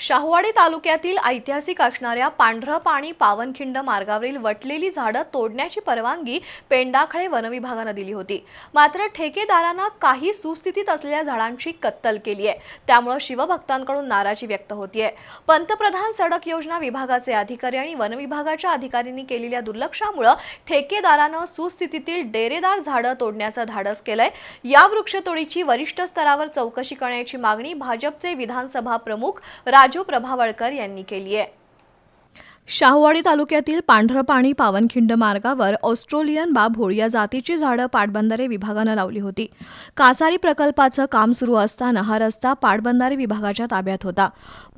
शाहूवाडी तालुक्यातील ऐतिहासिक असणाऱ्या पांढरं पाणी पावनखिंड मार्गावरील वटलेली झाडं तोडण्याची परवानगी पेंडाखळे वनविभागानं दिली होती. मात्र ठेकेदारांना काही सुस्थितीत असलेल्या झाडांची कत्तल केली आहे. त्यामुळे शिवभक्तांकडून नाराजी व्यक्त होतीये. पंतप्रधान सडक योजना विभागाचे अधिकारी आणि वनविभागाच्या अधिकाऱ्यांनी केलेल्या दुर्लक्षामुळं ठेकेदारानं सुस्थितीतील डेरेदार झाडं तोडण्याचं धाडस केलंय. या वृक्षतोडीची वरिष्ठ स्तरावर चौकशी करण्याची मागणी भाजपचे विधानसभा प्रमुख राज प्रभावळकर यांनी केली आहे. शाहूवाडी तालुक्यातील पांढरपाणी पावनखिंड मार्गावर ऑस्ट्रेलियन बाभूळ या जातीची झाडं पाटबंधारे विभागानं लावली होती. कासारी प्रकल्पाचं काम सुरू असताना हा रस्ता पाटबंधारे विभागाच्या ताब्यात होता.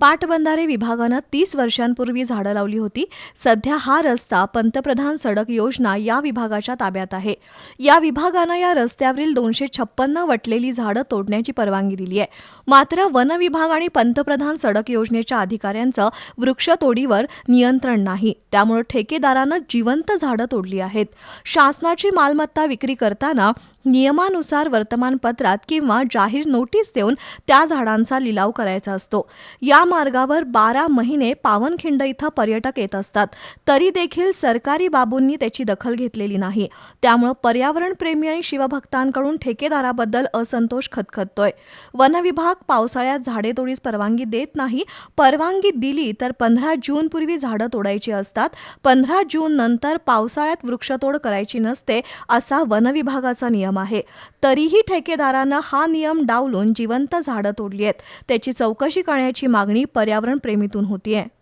पाटबंधारे विभागानं तीस वर्षांपूर्वी झाडं लावली होती. सध्या हा रस्ता पंतप्रधान सडक योजना या विभागाच्या ताब्यात आहे. या विभागानं या रस्त्यावरील दोनशे छप्पन्न वटलेली झाडं तोडण्याची परवानगी दिली आहे. मात्र वन विभाग आणि पंतप्रधान सडक योजनेच्या अधिकाऱ्यांचं वृक्षतोडीवर नियंत्रण नाही. त्यामुळे ठेकेदारानं जिवंत झाडं तोडली आहेत. शासनाची मालमत्ता विक्री करताना नियमानुसार वर्तमानपत्रात किंवा जाहीर नोटीस देऊन त्या झाडांचा लिलाव करायचा असतो. या मार्गावर बारा महिने पावनखिंड इथं पर्यटक येत असतात. तरी देखील सरकारी बाबूंनी त्याची दखल घेतलेली नाही. त्यामुळे पर्यावरणप्रेमी आणि शिवभक्तांकडून ठेकेदाराबद्दल असंतोष खतखततोय. वनविभाग पावसाळ्यात झाडे तोडीस परवानगी देत नाही. परवानगी दिली तर पंधरा जूनपूर्वी झाडं तोडायची असतात. पंधरा जून नंतर पावसाळ्यात वृक्षतोड करायची नसते असा वनविभागाचा नियम. आहे. तरीही ठेकेदारानं हा नियम डावलून जिवंत झाडं तोडली आहेत. त्याची चौकशी करण्याची मागणी पर्यावरण प्रेमीतून होतीये.